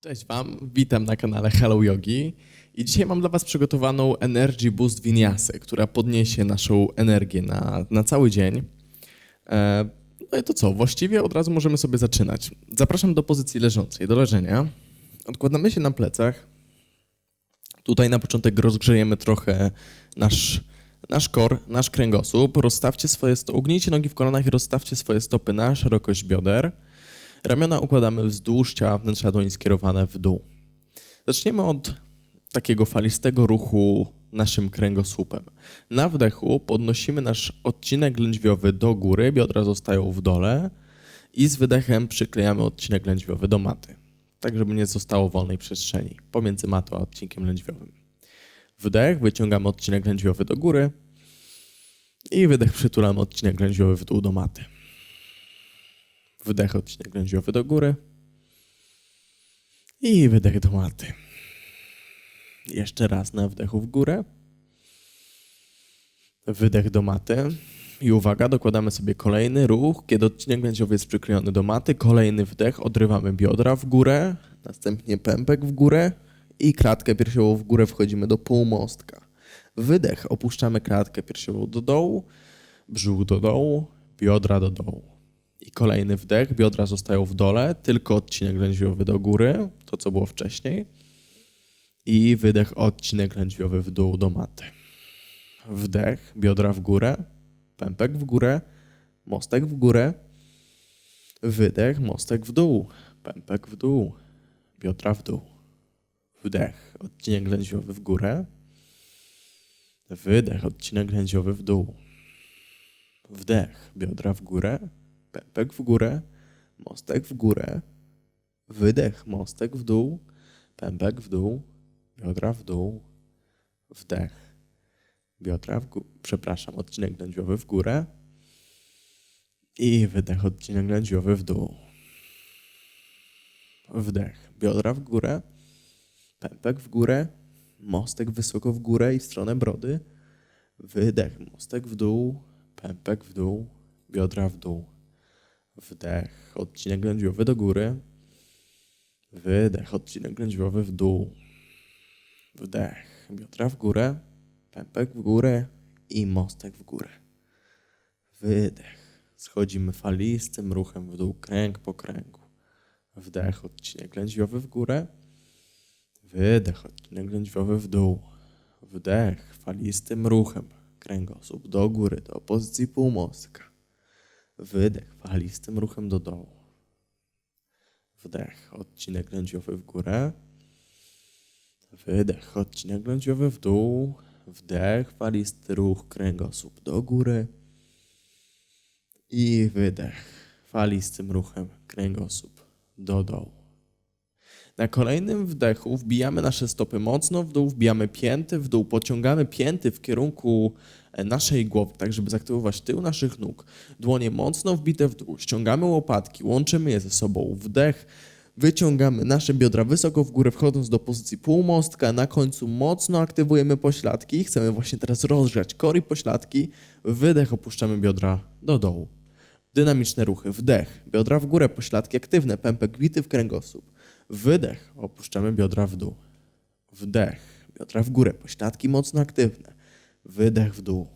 Cześć Wam, witam na kanale Hello Yogi i dzisiaj mam dla Was przygotowaną Energy Boost Winiasę, która podniesie naszą energię na, na cały dzień. E, no i to co, właściwie od razu możemy sobie zaczynać. Zapraszam do pozycji leżącej, do leżenia. Odkładamy się na plecach. Tutaj na początek rozgrzejemy trochę nasz, nasz kor, nasz kręgosłup. Rozstawcie swoje ugnijcie nogi w kolanach i rozstawcie swoje stopy na szerokość bioder. Ramiona układamy wzdłuż ciała, wnętrza dłoni skierowane w dół. Zaczniemy od takiego falistego ruchu naszym kręgosłupem. Na wdechu podnosimy nasz odcinek lędźwiowy do góry, biodra zostają w dole i z wydechem przyklejamy odcinek lędźwiowy do maty, tak żeby nie zostało wolnej przestrzeni pomiędzy matą a odcinkiem lędźwiowym. Wdech, wyciągamy odcinek lędźwiowy do góry i wydech przytulamy odcinek lędźwiowy w dół do maty. Wdech odcinek lędźwiowy do góry. I wydech do maty. Jeszcze raz na wdechu w górę. Wydech do maty. I uwaga, dokładamy sobie kolejny ruch. Kiedy odcinek lędźwiowy jest przyklejony do maty, kolejny wdech, odrywamy biodra w górę, następnie pępek w górę i klatkę piersiową w górę wchodzimy do półmostka. Wydech, opuszczamy klatkę piersiową do dołu, brzuch do dołu, biodra do dołu. I kolejny wdech, biodra zostają w dole, tylko odcinek lędźwiowy do góry, to co było wcześniej. I wydech, odcinek lędźwiowy w dół do maty. Wdech, biodra w górę, pępek w górę, mostek w górę. Wydech, mostek w dół, pępek w dół, biodra w dół. Wdech, odcinek lędźwiowy w górę. Wydech, odcinek lędźwiowy w dół. Wdech, biodra w górę, pępek w górę, mostek w górę, wydech, mostek w dół, pępek w dół, biodra w dół, wdech, biodra w górę, przepraszam, odcinek lędźwiowy w górę i wydech, odcinek lędźwiowy w dół. Wdech, biodra w górę, pępek w górę, mostek wysoko w górę i w stronę brody, wydech, mostek w dół, pępek w dół, biodra w dół. Wdech, odcinek lędźwiowy do góry. Wydech, odcinek lędźwiowy w dół. Wdech, biodra w górę, pępek w górę i mostek w górę. Wydech, schodzimy falistym ruchem w dół, kręg po kręgu. Wdech, odcinek lędźwiowy w górę. Wydech, odcinek lędźwiowy w dół. Wdech, falistym ruchem, kręgosłup do góry, do pozycji półmostka. Wydech falistym ruchem do dołu. Wdech, odcinek lędźwiowy w górę. Wydech, odcinek lędźwiowy w dół. Wdech, falisty ruch, kręgosłup do góry. I wydech, falistym ruchem, kręgosłup do dołu. Na kolejnym wdechu wbijamy nasze stopy mocno w dół, wbijamy pięty w dół, pociągamy pięty w kierunku e, naszej głowy, tak żeby zaktywować tył naszych nóg. Dłonie mocno wbite w dół, ściągamy łopatki, łączymy je ze sobą. Wdech, wyciągamy nasze biodra wysoko w górę, wchodząc do pozycji półmostka. Na końcu mocno aktywujemy pośladki. Chcemy właśnie teraz rozgrzać kor i pośladki. Wydech, opuszczamy biodra do dołu. Dynamiczne ruchy. Wdech, biodra w górę, pośladki aktywne, pępek bity w kręgosłup. Wydech, opuszczamy biodra w dół. Wdech, biodra w górę, pośladki mocno aktywne. Wydech w dół.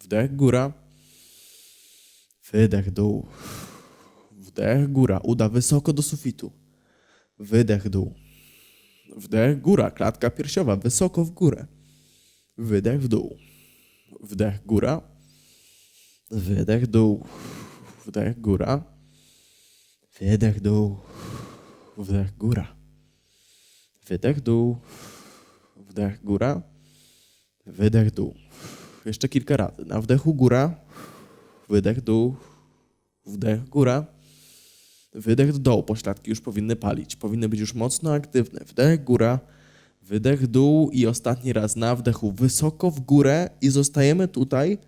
Wdech, góra. Wydech, dół. Wdech, góra, uda wysoko do sufitu. Wydech, dół. Wdech, góra, klatka piersiowa, wysoko w górę. Wydech, w dół. Wdech, góra. Wydech, dół. Wdech, góra. Wydech, dół. Wdech, góra. Wydech, dół. Wdech, góra. Wydech, dół. Jeszcze kilka razy. Na wdechu góra. Wydech, dół. Wdech, góra. Wydech dołu. Pośladki już powinny palić. Powinny być już mocno aktywne. Wdech, góra. Wydech, dół i ostatni raz na wdechu wysoko w górę i zostajemy tutaj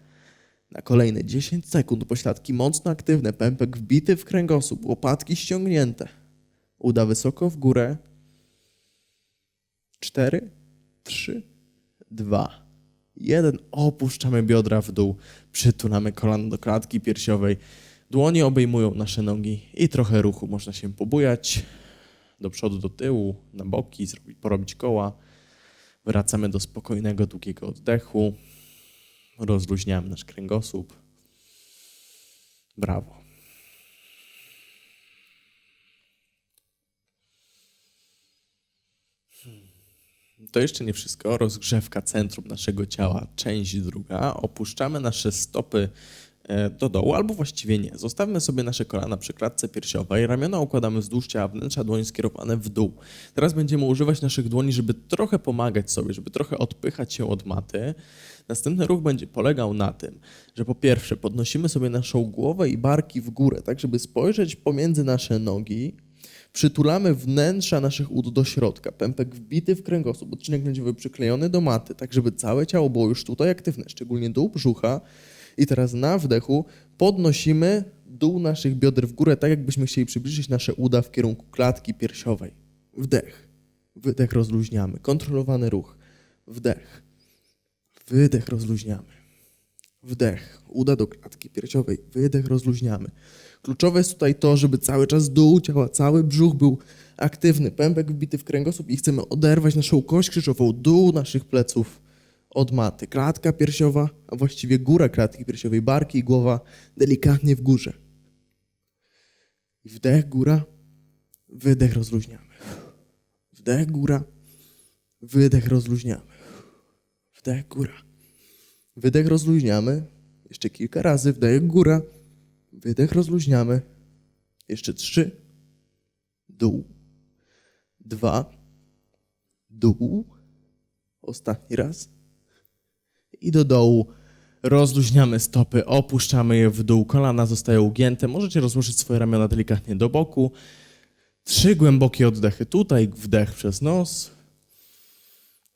na kolejne 10 sekund. Pośladki mocno aktywne. Pępek wbity w kręgosłup. Łopatki ściągnięte. Uda wysoko w górę. Cztery, trzy, dwa, jeden. Opuszczamy biodra w dół. Przytulamy kolano do klatki piersiowej. Dłonie obejmują nasze nogi i trochę ruchu można się pobujać. do przodu, do tyłu, na boki, porobić koła. Wracamy do spokojnego, długiego oddechu. Rozluźniamy nasz kręgosłup. Brawo. To jeszcze nie wszystko. Rozgrzewka centrum naszego ciała, część druga. Opuszczamy nasze stopy e, do dołu, albo właściwie nie. Zostawmy sobie nasze kolana przy klatce piersiowej, ramiona układamy wzdłuż ciała, wnętrza dłoni skierowane w dół. Teraz będziemy używać naszych dłoni, żeby trochę pomagać sobie, żeby trochę odpychać się od maty. Następny ruch będzie polegał na tym, że po pierwsze podnosimy sobie naszą głowę i barki w górę, tak żeby spojrzeć pomiędzy nasze nogi, Przytulamy wnętrza naszych ud do środka, pępek wbity w kręgosłup, odcinek będzie przyklejony do maty, tak żeby całe ciało było już tutaj aktywne, szczególnie dół brzucha. I teraz na wdechu podnosimy dół naszych bioder w górę, tak jakbyśmy chcieli przybliżyć nasze uda w kierunku klatki piersiowej. Wdech. Wydech rozluźniamy. Kontrolowany ruch. Wdech. Wydech rozluźniamy. Wdech. Uda do klatki piersiowej. Wydech rozluźniamy. Kluczowe jest tutaj to, żeby cały czas dół ciała, cały brzuch był aktywny, pępek wbity w kręgosłup i chcemy oderwać naszą kość krzyżową, dół naszych pleców od maty. Klatka piersiowa, a właściwie góra klatki piersiowej, barki i głowa delikatnie w górze. Wdech, góra, wydech, rozluźniamy. Wdech, góra, wydech, rozluźniamy. Wdech, góra. Wydech, rozluźniamy. Jeszcze kilka razy, wdech, góra, Wydech rozluźniamy. Jeszcze trzy. Dół. Dwa. Dół. Ostatni raz. I do dołu. Rozluźniamy stopy, opuszczamy je w dół, kolana zostają ugięte. Możecie rozłożyć swoje ramiona delikatnie do boku. Trzy głębokie oddechy tutaj, wdech przez nos,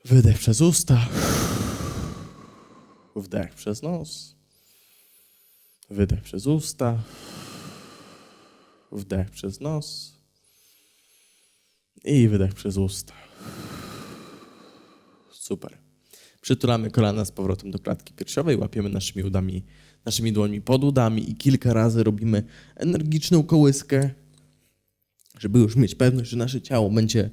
wydech przez usta, wdech przez nos, Wydech przez usta. Wdech przez nos. I wydech przez usta. Super. Przytulamy kolana z powrotem do klatki piersiowej, łapiemy naszymi udami, naszymi dłońmi pod udami i kilka razy robimy energiczną kołyskę, żeby już mieć pewność, że nasze ciało będzie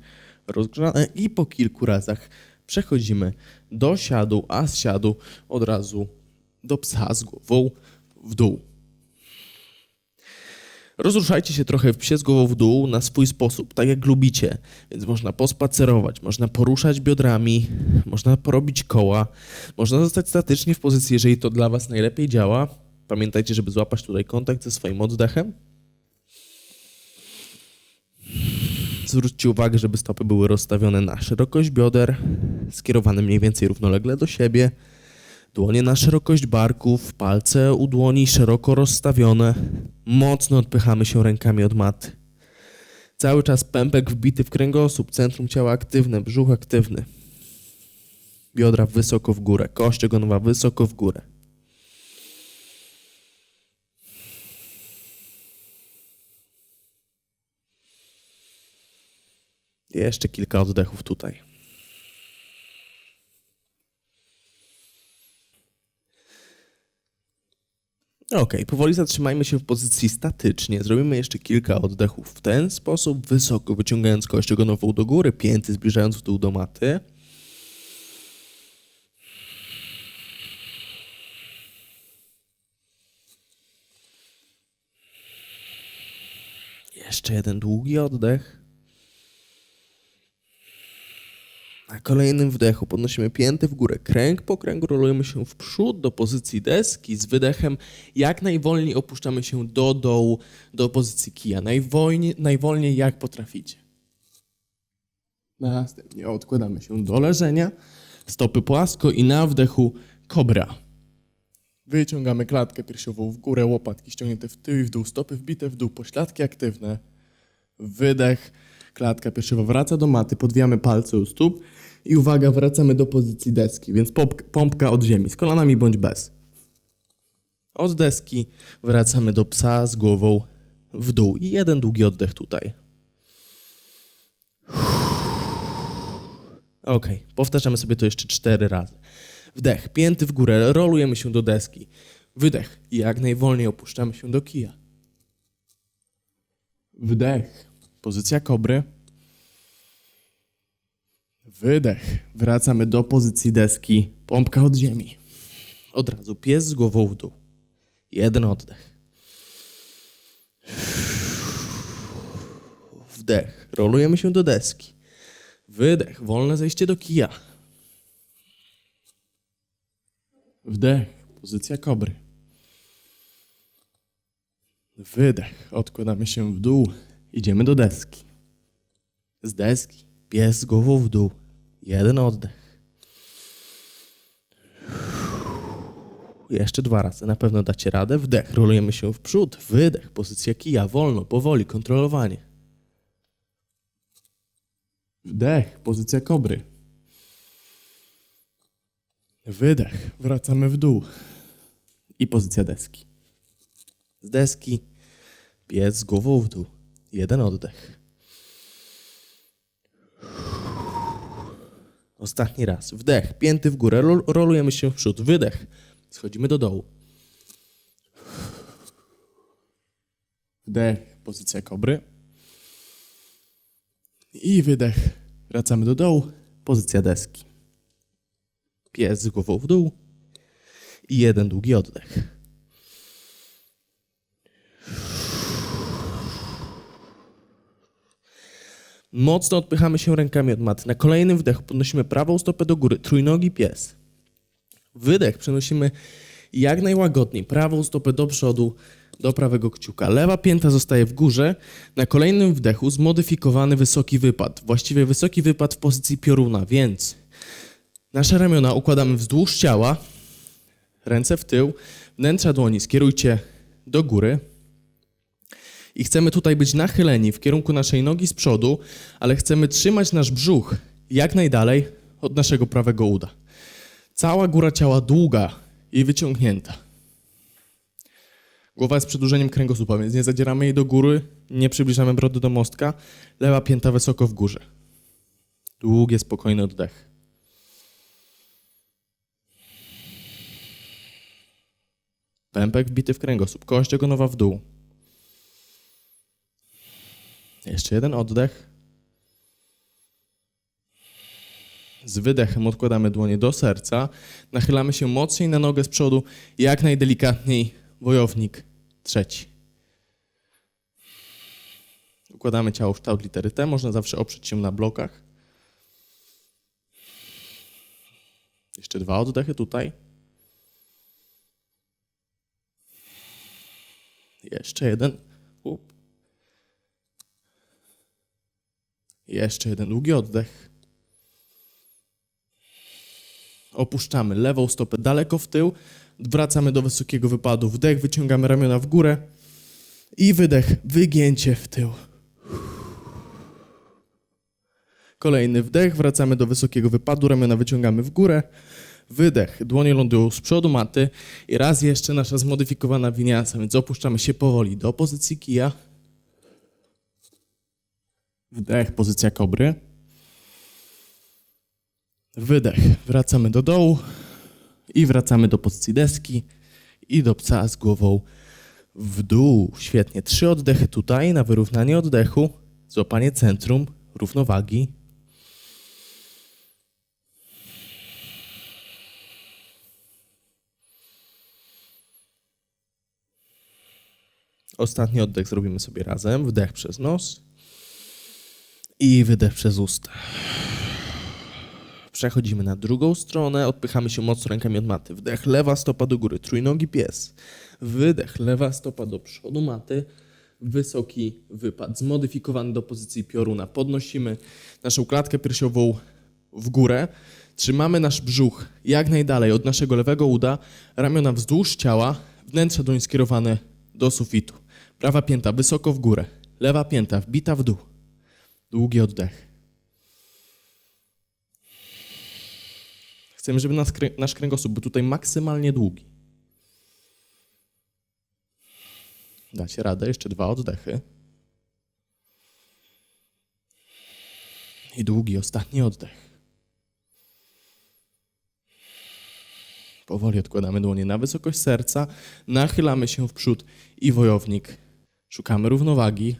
rozgrzane i po kilku razach przechodzimy do siadu, a z siadu od razu do psa z głową w dół. Rozruszajcie się trochę w psie z głową w dół na swój sposób, tak jak lubicie. Więc można pospacerować, można poruszać biodrami, można porobić koła, można zostać statycznie w pozycji, jeżeli to dla Was najlepiej działa. Pamiętajcie, żeby złapać tutaj kontakt ze swoim oddechem. Zwróćcie uwagę, żeby stopy były rozstawione na szerokość bioder, skierowane mniej więcej równolegle do siebie. Dłonie na szerokość barków, palce u dłoni szeroko rozstawione. Mocno odpychamy się rękami od maty. Cały czas pępek wbity w kręgosłup, centrum ciała aktywne, brzuch aktywny. Biodra wysoko w górę, kość ogonowa wysoko w górę. Jeszcze kilka oddechów tutaj. Ok, powoli zatrzymajmy się w pozycji statycznie. Zrobimy jeszcze kilka oddechów w ten sposób, wysoko wyciągając kość ogonową do góry, pięty zbliżając w dół do maty. Jeszcze jeden długi oddech. Na kolejnym wdechu podnosimy pięty w górę, kręg po kręgu rolujemy się w przód do pozycji deski z wydechem. Jak najwolniej opuszczamy się do dołu, do pozycji kija. Najwolniej, najwolniej jak potraficie. Następnie odkładamy się do leżenia, stopy płasko i na wdechu kobra. Wyciągamy klatkę piersiową w górę, łopatki ściągnięte w tył i w dół, stopy wbite w dół, pośladki aktywne. Wydech, klatka piersiowa wraca do maty, podwijamy palce u stóp i uwaga, wracamy do pozycji deski, więc pompka od ziemi, z kolanami bądź bez. Od deski wracamy do psa z głową w dół i jeden długi oddech tutaj. Ok, powtarzamy sobie to jeszcze cztery razy. Wdech, pięty w górę, rolujemy się do deski. Wydech jak najwolniej opuszczamy się do kija. Wdech, pozycja kobry. Wydech. Wracamy do pozycji deski. Pompka od ziemi. Od razu pies z głową w dół. Jeden oddech. Wdech. Rolujemy się do deski. Wydech. Wolne zejście do kija. Wdech. Pozycja kobry. Wydech. Odkładamy się w dół. Idziemy do deski. Z deski. Pies głową w dół. Jeden oddech. Jeszcze dwa razy. Na pewno dacie radę. Wdech. Rolujemy się w przód. Wydech. Pozycja kija. Wolno, powoli, kontrolowanie. Wdech. Pozycja kobry. Wydech. Wracamy w dół. I pozycja deski. Z deski. Pies głową w dół. Jeden oddech. Ostatni raz. Wdech, pięty w górę, rol- rolujemy się w przód. Wydech, schodzimy do dołu. Wdech, pozycja kobry. I wydech, wracamy do dołu, pozycja deski. Pies z głową w dół. I jeden długi oddech. Mocno odpychamy się rękami od maty. Na kolejnym wdechu podnosimy prawą stopę do góry, trójnogi pies. Wydech przenosimy jak najłagodniej prawą stopę do przodu, do prawego kciuka. Lewa pięta zostaje w górze. Na kolejnym wdechu zmodyfikowany wysoki wypad. Właściwie wysoki wypad w pozycji pioruna, więc nasze ramiona układamy wzdłuż ciała, ręce w tył, wnętrza dłoni skierujcie do góry. I chcemy tutaj być nachyleni w kierunku naszej nogi z przodu, ale chcemy trzymać nasz brzuch jak najdalej od naszego prawego uda. Cała góra ciała długa i wyciągnięta. Głowa jest przedłużeniem kręgosłupa, więc nie zadzieramy jej do góry, nie przybliżamy brody do mostka. Lewa pięta wysoko w górze. Długie, spokojny oddech. Pępek wbity w kręgosłup, kość ogonowa w dół. Jeszcze jeden oddech. Z wydechem odkładamy dłonie do serca. Nachylamy się mocniej na nogę z przodu, jak najdelikatniej. Wojownik trzeci. Układamy ciało w kształt litery T. Można zawsze oprzeć się na blokach. Jeszcze dwa oddechy tutaj. Jeszcze jeden. Up. Jeszcze jeden długi oddech. Opuszczamy lewą stopę daleko w tył. Wracamy do wysokiego wypadu. Wdech, wyciągamy ramiona w górę. I wydech, wygięcie w tył. Kolejny wdech, wracamy do wysokiego wypadu, ramiona wyciągamy w górę. Wydech, dłonie lądują z przodu maty. I raz jeszcze nasza zmodyfikowana winiasa, więc opuszczamy się powoli do pozycji kija. Wdech, pozycja kobry. Wydech, wracamy do dołu i wracamy do pozycji deski i do psa z głową w dół. Świetnie. Trzy oddechy tutaj na wyrównanie oddechu, złapanie centrum, równowagi. Ostatni oddech zrobimy sobie razem. Wdech przez nos. I wydech przez usta. Przechodzimy na drugą stronę, odpychamy się mocno rękami od maty. Wdech, lewa stopa do góry, trójnogi pies. Wydech, lewa stopa do przodu maty. Wysoki wypad, zmodyfikowany do pozycji pioruna. Podnosimy naszą klatkę piersiową w górę. Trzymamy nasz brzuch jak najdalej od naszego lewego uda. Ramiona wzdłuż ciała, wnętrze dłoń skierowane do sufitu. Prawa pięta wysoko w górę. Lewa pięta wbita w dół. Długi oddech. Chcemy, żeby nas, krę- nasz kręgosłup był tutaj maksymalnie długi. Dacie radę, jeszcze dwa oddechy. I długi, ostatni oddech. Powoli odkładamy dłonie na wysokość serca, nachylamy się w przód i wojownik. Szukamy równowagi.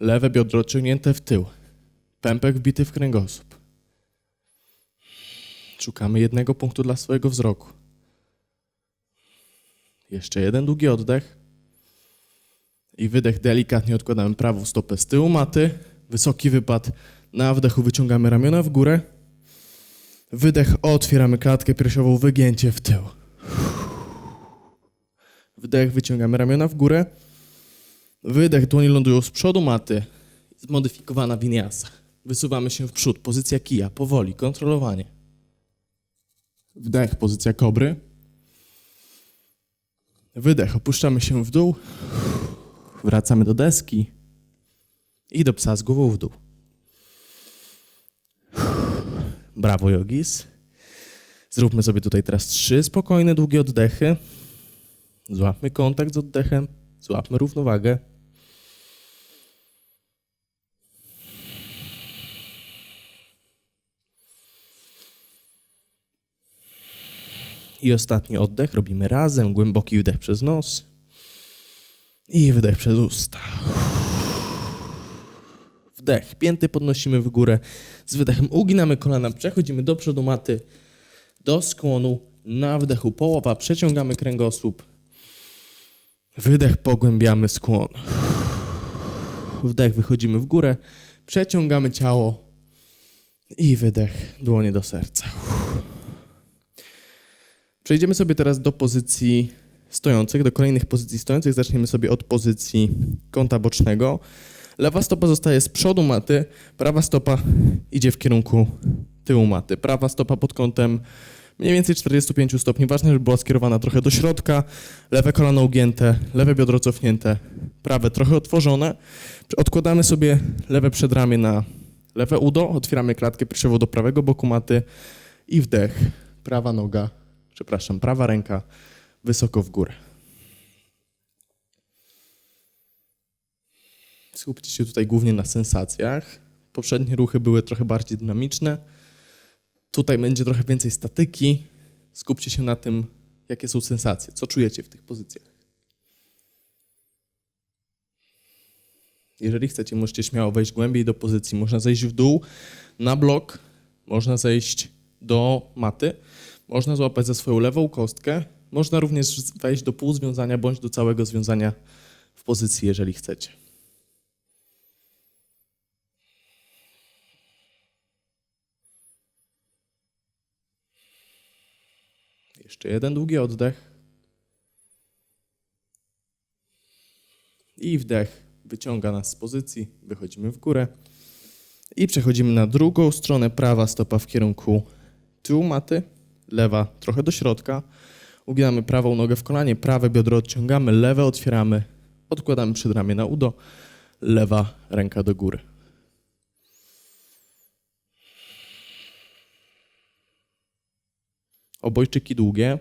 Lewe biodro ciągnięte w tył. Pępek wbity w kręgosłup. Szukamy jednego punktu dla swojego wzroku. Jeszcze jeden długi oddech. I wydech delikatnie odkładamy prawą stopę z tyłu maty. Wysoki wypad. Na wdechu wyciągamy ramiona w górę. Wydech, otwieramy klatkę piersiową, wygięcie w tył. Wdech, wyciągamy ramiona w górę. Wydech, dłonie lądują z przodu maty. Zmodyfikowana winiasa. Wysuwamy się w przód, pozycja kija, powoli, kontrolowanie. Wdech, pozycja kobry. Wydech, opuszczamy się w dół. Wracamy do deski i do psa z głową w dół. Brawo, Jogis. Zróbmy sobie tutaj teraz trzy spokojne, długie oddechy. Złapmy kontakt z oddechem, złapmy równowagę. I ostatni oddech robimy razem. Głęboki wdech przez nos i wydech przez usta. Wdech, pięty podnosimy w górę. Z wydechem uginamy kolana, przechodzimy do przodu maty, do skłonu. Na wdechu połowa, przeciągamy kręgosłup. Wydech, pogłębiamy skłon. Wdech, wychodzimy w górę, przeciągamy ciało i wydech, dłonie do serca. Przejdziemy sobie teraz do pozycji stojących, do kolejnych pozycji stojących. Zaczniemy sobie od pozycji kąta bocznego. Lewa stopa zostaje z przodu maty, prawa stopa idzie w kierunku tyłu maty. Prawa stopa pod kątem mniej więcej 45 stopni. Ważne, żeby była skierowana trochę do środka. Lewe kolano ugięte, lewe biodro cofnięte, prawe trochę otworzone. Odkładamy sobie lewe przedramię na lewe udo, otwieramy klatkę piersiową do prawego boku maty i wdech. Prawa noga, przepraszam, prawa ręka wysoko w górę. Skupcie się tutaj głównie na sensacjach. Poprzednie ruchy były trochę bardziej dynamiczne. Tutaj będzie trochę więcej statyki. Skupcie się na tym, jakie są sensacje, co czujecie w tych pozycjach. Jeżeli chcecie, możecie śmiało wejść głębiej do pozycji. Można zejść w dół na blok, można zejść do maty, można złapać za swoją lewą kostkę, można również wejść do półzwiązania bądź do całego związania w pozycji, jeżeli chcecie. Jeszcze jeden długi oddech. I wdech wyciąga nas z pozycji, wychodzimy w górę. I przechodzimy na drugą stronę, prawa stopa w kierunku tyłu maty, lewa trochę do środka. Uginamy prawą nogę w kolanie, prawe biodro odciągamy, lewe otwieramy, odkładamy przedramię na udo, lewa ręka do góry. Obojczyki długie,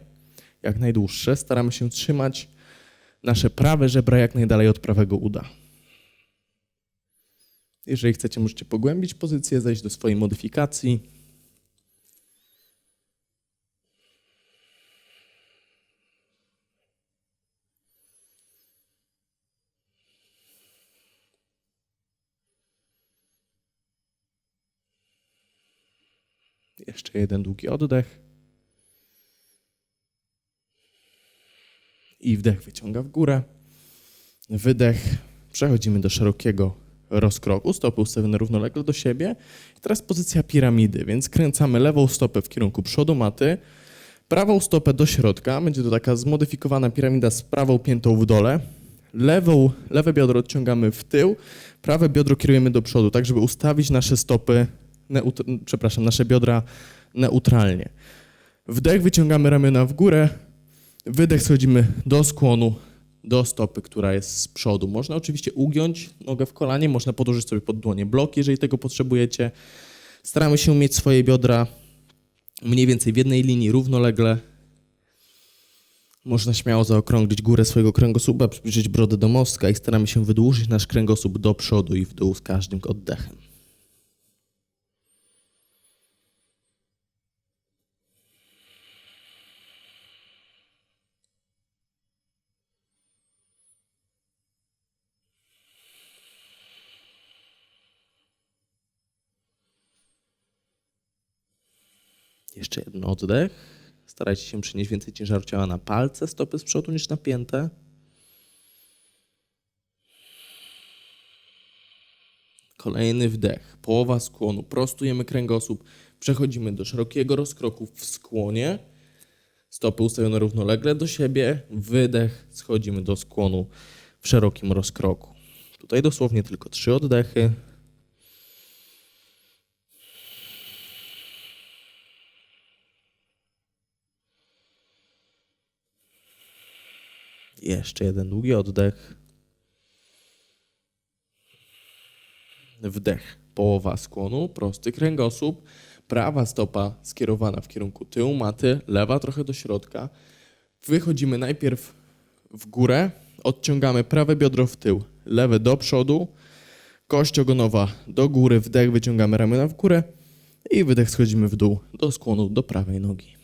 jak najdłuższe. Staramy się trzymać nasze prawe żebra jak najdalej od prawego uda. Jeżeli chcecie, możecie pogłębić pozycję, zejść do swojej modyfikacji. Jeszcze jeden długi oddech. I wdech wyciąga w górę. Wydech. Przechodzimy do szerokiego rozkroku. Stopy ustawione równolegle do siebie. I teraz pozycja piramidy, więc kręcamy lewą stopę w kierunku przodu maty. Prawą stopę do środka. Będzie to taka zmodyfikowana piramida z prawą piętą w dole. Lewą, lewe biodro odciągamy w tył, prawe biodro kierujemy do przodu, tak żeby ustawić nasze stopy przepraszam, nasze biodra neutralnie. Wdech wyciągamy ramiona w górę, wydech schodzimy do skłonu, do stopy, która jest z przodu. Można oczywiście ugiąć nogę w kolanie, można podłożyć sobie pod dłonie blok, jeżeli tego potrzebujecie. Staramy się mieć swoje biodra mniej więcej w jednej linii, równolegle. Można śmiało zaokrąglić górę swojego kręgosłupa, przybliżyć brodę do mostka i staramy się wydłużyć nasz kręgosłup do przodu i w dół z każdym oddechem. Jeszcze jeden oddech. Starajcie się przynieść więcej ciężaru ciała na palce stopy z przodu niż na piętę. Kolejny wdech, połowa skłonu, prostujemy kręgosłup, przechodzimy do szerokiego rozkroku w skłonie, stopy ustawione równolegle do siebie, wydech, schodzimy do skłonu w szerokim rozkroku. Tutaj dosłownie tylko trzy oddechy. Jeszcze jeden długi oddech. Wdech, połowa skłonu, prosty kręgosłup, prawa stopa skierowana w kierunku tyłu maty, lewa trochę do środka. Wychodzimy najpierw w górę, odciągamy prawe biodro w tył, lewe do przodu, kość ogonowa do góry, wdech, wyciągamy ramiona w górę i wydech schodzimy w dół do skłonu do prawej nogi.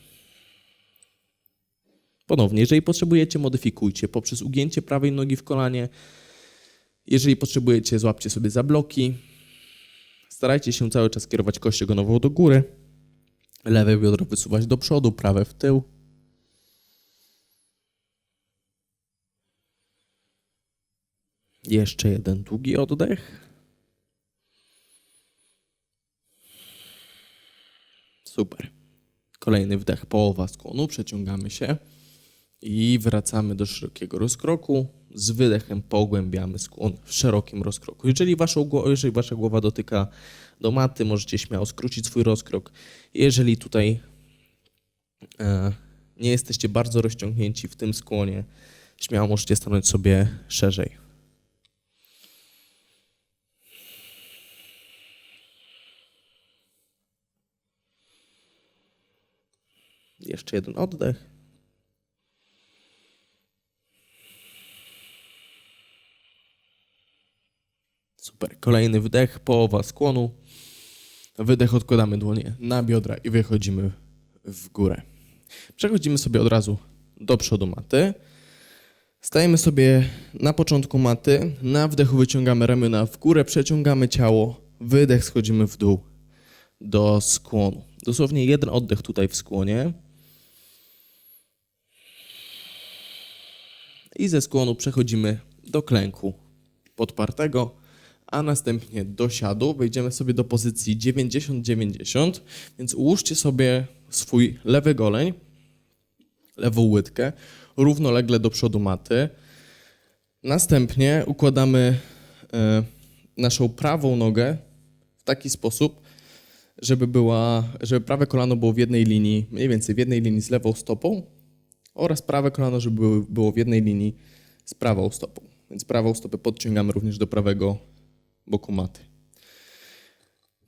Ponownie, jeżeli potrzebujecie, modyfikujcie poprzez ugięcie prawej nogi w kolanie. Jeżeli potrzebujecie, złapcie sobie za bloki. Starajcie się cały czas kierować kość ogonową do góry. Lewe biodro wysuwać do przodu, prawe w tył. Jeszcze jeden długi oddech. Super. Kolejny wdech, połowa skłonu, przeciągamy się i wracamy do szerokiego rozkroku. Z wydechem pogłębiamy skłon w szerokim rozkroku. Jeżeli, jeżeli wasza głowa dotyka do maty, możecie śmiało skrócić swój rozkrok. Jeżeli tutaj e, nie jesteście bardzo rozciągnięci w tym skłonie, śmiało możecie stanąć sobie szerzej. Jeszcze jeden oddech. Super. Kolejny wdech, połowa skłonu. Wydech, odkładamy dłonie na biodra i wychodzimy w górę. Przechodzimy sobie od razu do przodu maty. Stajemy sobie na początku maty. Na wdechu wyciągamy ramiona w górę, przeciągamy ciało. Wydech, schodzimy w dół do skłonu. Dosłownie jeden oddech tutaj w skłonie. I ze skłonu przechodzimy do klęku podpartego, a następnie do siadu. Wejdziemy sobie do pozycji 90-90, więc ułóżcie sobie swój lewy goleń, lewą łydkę, równolegle do przodu maty. Następnie układamy e, naszą prawą nogę w taki sposób, żeby, była, żeby prawe kolano było w jednej linii, mniej więcej w jednej linii z lewą stopą oraz prawe kolano, żeby było, było w jednej linii z prawą stopą. Więc prawą stopę podciągamy również do prawego boku maty.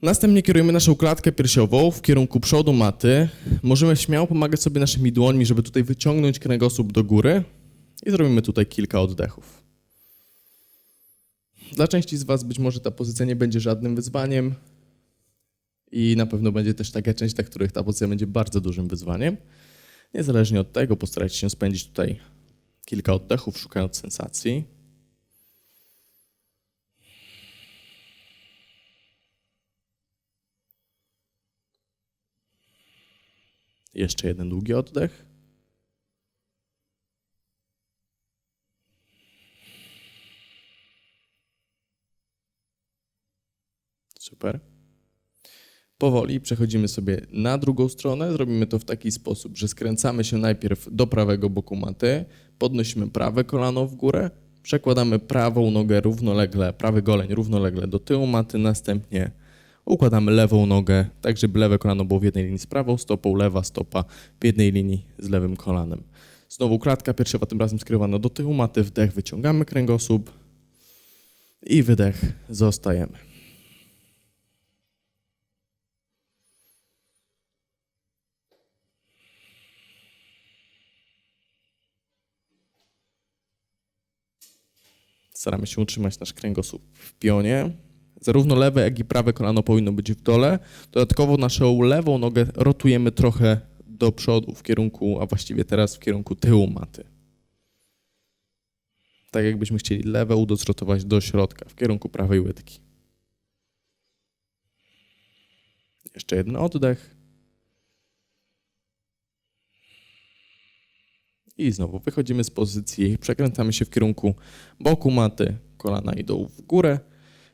Następnie kierujemy naszą klatkę piersiową w kierunku przodu maty. Możemy śmiało pomagać sobie naszymi dłońmi, żeby tutaj wyciągnąć kręgosłup do góry i zrobimy tutaj kilka oddechów. Dla części z Was być może ta pozycja nie będzie żadnym wyzwaniem i na pewno będzie też taka część, dla których ta pozycja będzie bardzo dużym wyzwaniem. Niezależnie od tego postarajcie się spędzić tutaj kilka oddechów, szukając sensacji. Jeszcze jeden długi oddech. Super. Powoli przechodzimy sobie na drugą stronę. Zrobimy to w taki sposób, że skręcamy się najpierw do prawego boku maty, podnosimy prawe kolano w górę, przekładamy prawą nogę równolegle, prawy goleń równolegle do tyłu maty, następnie układamy lewą nogę, tak żeby lewe kolano było w jednej linii z prawą stopą, lewa stopa w jednej linii z lewym kolanem. Znowu klatka piersiowa, tym razem skierowana do tyłu maty, wdech, wyciągamy kręgosłup i wydech, zostajemy. Staramy się utrzymać nasz kręgosłup w pionie. Zarówno lewe, jak i prawe kolano powinno być w dole. Dodatkowo naszą lewą nogę rotujemy trochę do przodu w kierunku, a właściwie teraz w kierunku tyłu maty. Tak jakbyśmy chcieli lewe udo zrotować do środka, w kierunku prawej łydki. Jeszcze jeden oddech. I znowu wychodzimy z pozycji, przekręcamy się w kierunku boku maty, kolana idą w górę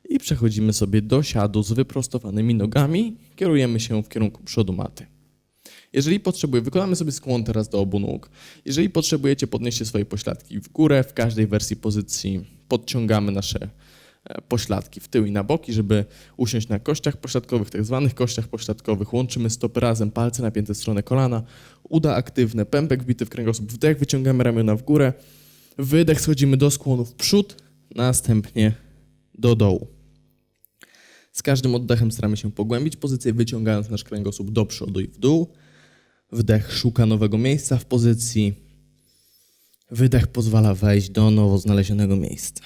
i przechodzimy sobie do siadu z wyprostowanymi nogami, kierujemy się w kierunku przodu maty. Jeżeli potrzebujecie, wykonamy sobie skłon teraz do obu nóg. Jeżeli potrzebujecie, podnieście swoje pośladki w górę. W każdej wersji pozycji podciągamy nasze e, pośladki w tył i na boki, żeby usiąść na kościach pośladkowych, tak zwanych kościach pośladkowych. Łączymy stopy razem, palce napięte w stronę kolana, uda aktywne, pępek wbity w kręgosłup. Wdech, wyciągamy ramiona w górę. Wydech, schodzimy do skłonu w przód, następnie do dołu. Z każdym oddechem staramy się pogłębić pozycję, wyciągając nasz kręgosłup do przodu i w dół. Wdech szuka nowego miejsca w pozycji. Wydech pozwala wejść do nowo znalezionego miejsca.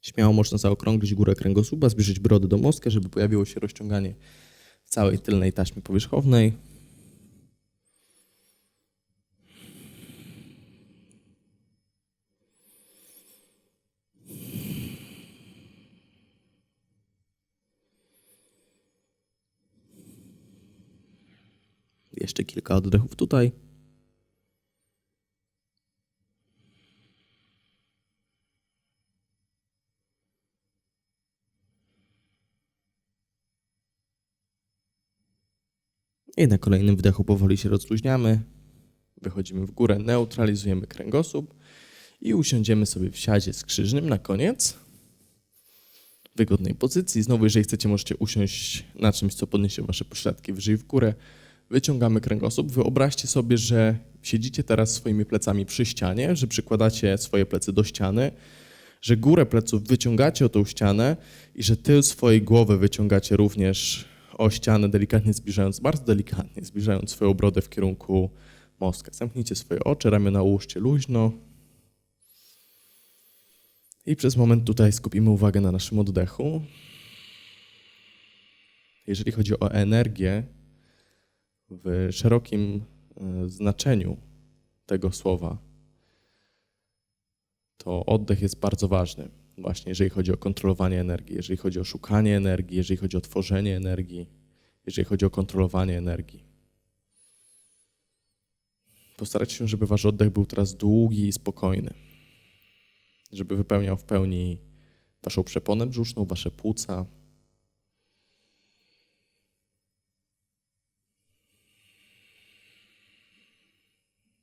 Śmiało można zaokrąglić górę kręgosłupa, zbliżyć brodę do mostka, żeby pojawiło się rozciąganie całej tylnej taśmie powierzchownej. Jeszcze kilka oddechów tutaj. I na kolejnym wdechu powoli się rozluźniamy. Wychodzimy w górę, neutralizujemy kręgosłup i usiądziemy sobie w siadzie skrzyżnym na koniec. W wygodnej pozycji. Znowu, jeżeli chcecie, możecie usiąść na czymś, co podniesie wasze pośladki wyżej w górę. Wyciągamy kręgosłup. Wyobraźcie sobie, że siedzicie teraz swoimi plecami przy ścianie, że przykładacie swoje plecy do ściany, że górę pleców wyciągacie o tą ścianę i że tył swojej głowy wyciągacie również o ścianę, delikatnie zbliżając, bardzo delikatnie zbliżając swoją brodę w kierunku mostka. Zamknijcie swoje oczy, ramiona ułóżcie luźno. I przez moment tutaj skupimy uwagę na naszym oddechu. Jeżeli chodzi o energię, w szerokim e, znaczeniu tego słowa, to oddech jest bardzo ważny. Właśnie jeżeli chodzi o kontrolowanie energii, jeżeli chodzi o szukanie energii, jeżeli chodzi o tworzenie energii, jeżeli chodzi o kontrolowanie energii. Postarajcie się, żeby wasz oddech był teraz długi i spokojny, żeby wypełniał w pełni waszą przeponę brzuszną, wasze płuca,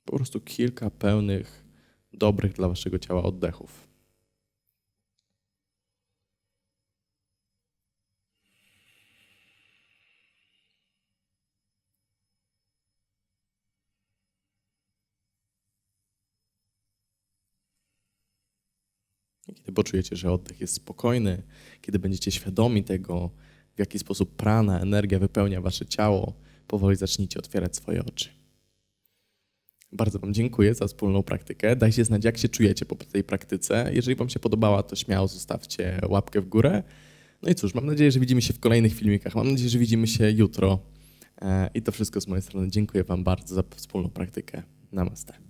po prostu kilka pełnych, dobrych dla waszego ciała oddechów. Kiedy poczujecie, że oddech jest spokojny, kiedy będziecie świadomi tego, w jaki sposób prana, energia wypełnia wasze ciało, powoli zacznijcie otwierać swoje oczy. Bardzo Wam dziękuję za wspólną praktykę. Dajcie znać, jak się czujecie po tej praktyce. Jeżeli Wam się podobała, to śmiało zostawcie łapkę w górę. No i cóż, mam nadzieję, że widzimy się w kolejnych filmikach. Mam nadzieję, że widzimy się jutro. E, I to wszystko z mojej strony. Dziękuję Wam bardzo za wspólną praktykę. Namaste.